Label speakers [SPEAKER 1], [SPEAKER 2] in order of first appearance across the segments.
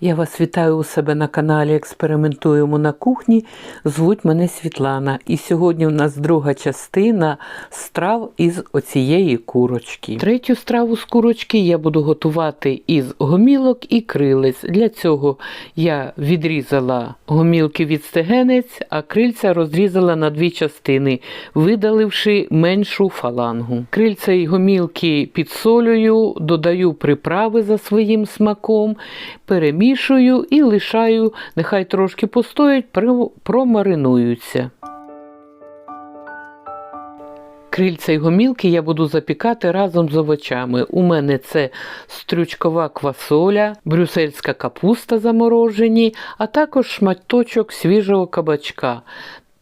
[SPEAKER 1] Я вас вітаю у себе на каналі Експериментуємо на кухні. Звуть мене Світлана. І сьогодні у нас друга частина страв із оцієї курочки. Третю страву з курочки я буду готувати із гомілок і крилець. Для цього я відрізала гомілки від стегенець, а крильця розрізала на дві частини, видаливши меншу фалангу. Крильця і гомілки підсолюю, додаю приправи за своїм смаком, перемішую і лишаю, нехай трошки постоять, промаринуються. Крильця й гомілки я буду запікати разом з овочами. У мене це стрючкова квасоля, брюссельська капуста заморожені, а також шматочок свіжого кабачка.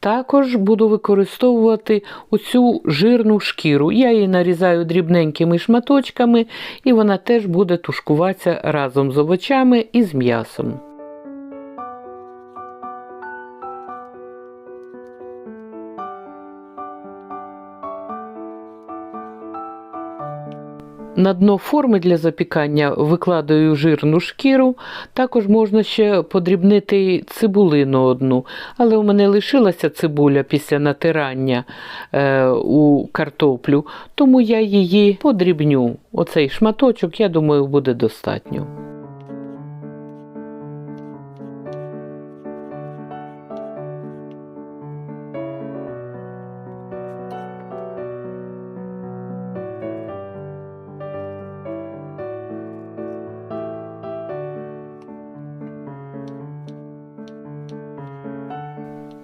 [SPEAKER 1] Також буду використовувати оцю жирну шкіру. Я її нарізаю дрібненькими шматочками, і вона теж буде тушкуватися разом з овочами і з м'ясом. На дно форми для запікання викладаю жирну шкіру. Також можна ще подрібнити цибулину одну. Але у мене лишилася цибуля після натирання е, у картоплю, тому я її подрібню. Оцей шматочок, я думаю, буде достатньо.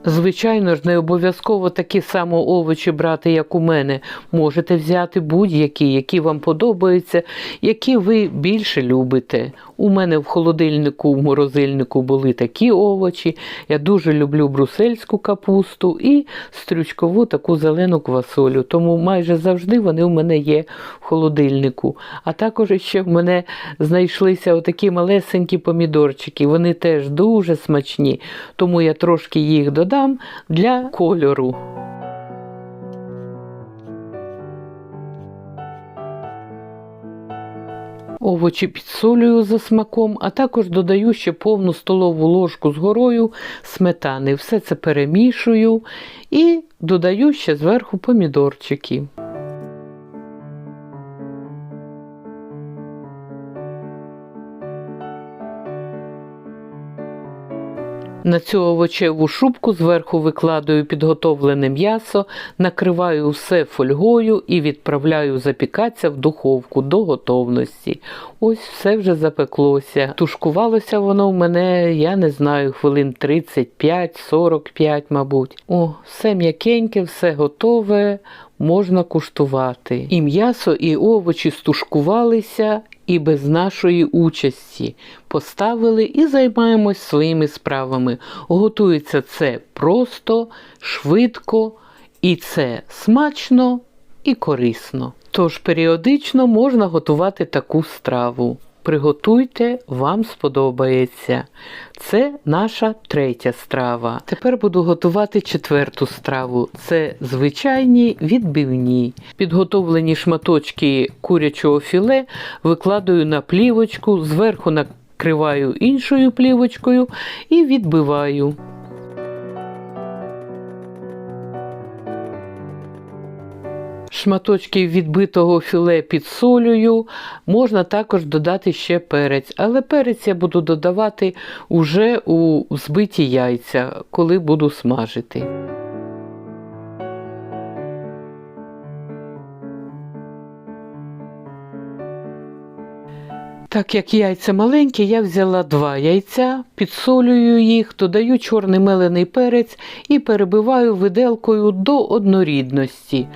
[SPEAKER 1] Звичайно ж, не обов'язково такі само овочі брати, як у мене. Можете взяти будь-які, які вам подобаються, які ви більше любите. У мене в холодильнику, в морозильнику були такі овочі. Я дуже люблю брусельську капусту і стрючкову таку зелену квасолю. Тому майже завжди вони у мене є в холодильнику. А також ще в мене знайшлися отакі малесенькі помідорчики. Вони теж дуже смачні, тому я трошки їх додам для кольору. Овочі підсолюю за смаком, а також додаю ще повну столову ложку з горою сметани. Все це перемішую і додаю ще зверху помідорчики. На цю овочеву шубку зверху викладаю підготовлене м'ясо, накриваю все фольгою і відправляю запікатися в духовку до готовності. Ось все вже запеклося. Тушкувалося воно в мене, я не знаю, хвилин 35-45, мабуть. О, все м'якеньке, все готове, можна куштувати. І м'ясо, і овочі стушкувалися, і без нашої участі поставили і займаємось своїми справами. Готується це просто, швидко, і це смачно і корисно. Тож періодично можна готувати таку страву. Приготуйте, вам сподобається. Це наша третя страва. Тепер буду готувати четверту страву. Це звичайні відбивні. Підготовлені шматочки курячого філе викладаю на плівочку, зверху накриваю іншою плівочкою і відбиваю. Шматочки відбитого філе підсолюю, можна також додати ще перець, але перець я буду додавати уже у збиті яйця, коли буду смажити. Так як яйця маленькі, я взяла два яйця, підсолюю їх, додаю чорний мелений перець і перебиваю виделкою до однорідності.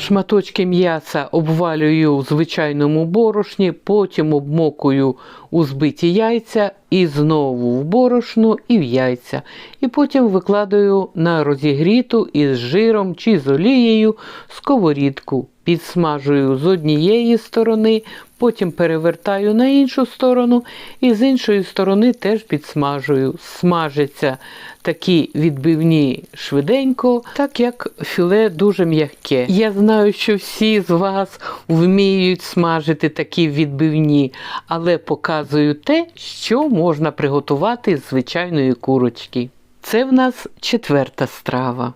[SPEAKER 1] Шматочки м'яса обвалюю в звичайному борошні, потім обмокую у збиті яйця, і знову в борошно і в яйця. І потім викладаю на розігріту із жиром чи з олією сковорідку. Підсмажую з однієї сторони, потім перевертаю на іншу сторону і з іншої сторони теж підсмажую. Смажаться такі відбивні швиденько, так як філе дуже м'яке. Я знаю, що всі з вас вміють смажити такі відбивні, але показую те, що можна приготувати з звичайної курочки. Це в нас четверта страва.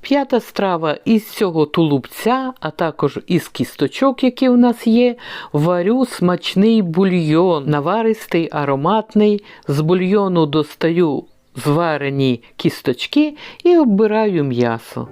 [SPEAKER 1] П'ята страва із цього тулубця, а також із кісточок, які у нас є, варю смачний бульйон, наваристий, ароматний. З бульйону достаю зварені кісточки і оббираю м'ясо.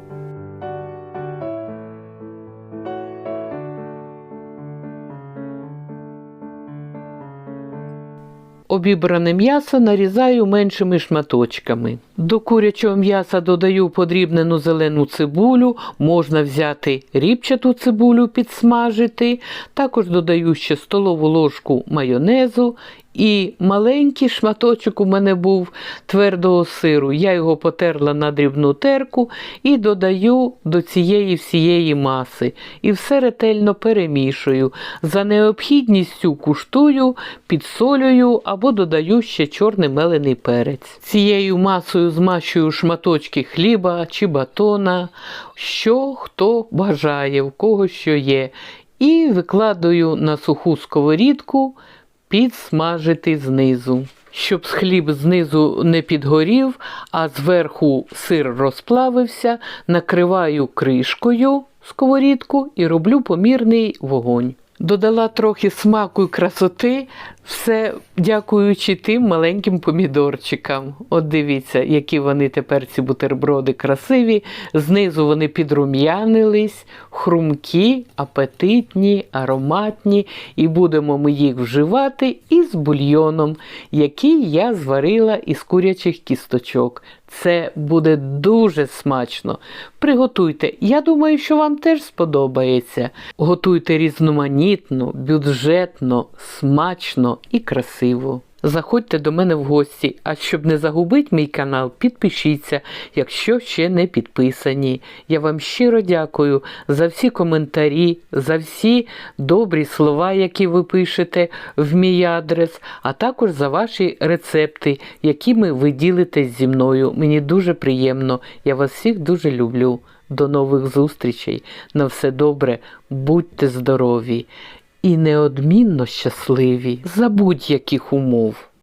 [SPEAKER 1] Обібране м'ясо нарізаю меншими шматочками. До курячого м'яса додаю подрібнену зелену цибулю, можна взяти ріпчату цибулю підсмажити. Також додаю ще столову ложку майонезу і маленький шматочок у мене був твердого сиру. Я його потерла на дрібну терку і додаю до цієї всієї маси. І все ретельно перемішую. За необхідністю куштую, підсолюю або додаю ще чорний мелений перець. Цією масою змащую шматочки хліба чи батона, що хто бажає, в кого що є. І викладаю на суху сковорідку підсмажити знизу. Щоб хліб знизу не підгорів, а зверху сир розплавився, накриваю кришкою сковорідку і роблю помірний вогонь. Додала трохи смаку і красоти, все дякуючи тим маленьким помідорчикам. От дивіться, які вони тепер ці бутерброди красиві. Знизу вони підрум'янились, хрумкі, апетитні, ароматні, і будемо ми їх вживати із бульйоном, який я зварила із курячих кісточок. Це буде дуже смачно. Приготуйте. Я думаю, що вам теж сподобається. Готуйте різноманітно, бюджетно, смачно і красиво. Заходьте до мене в гості, а щоб не загубити мій канал, підпишіться, якщо ще не підписані. Я вам щиро дякую за всі коментарі, за всі добрі слова, які ви пишете в мій адрес, а також за ваші рецепти, якими ви ділитесь зі мною. Мені дуже приємно. Я вас всіх дуже люблю. До нових зустрічей. На все добре, будьте здорові і неодмінно щасливі за будь-яких умов.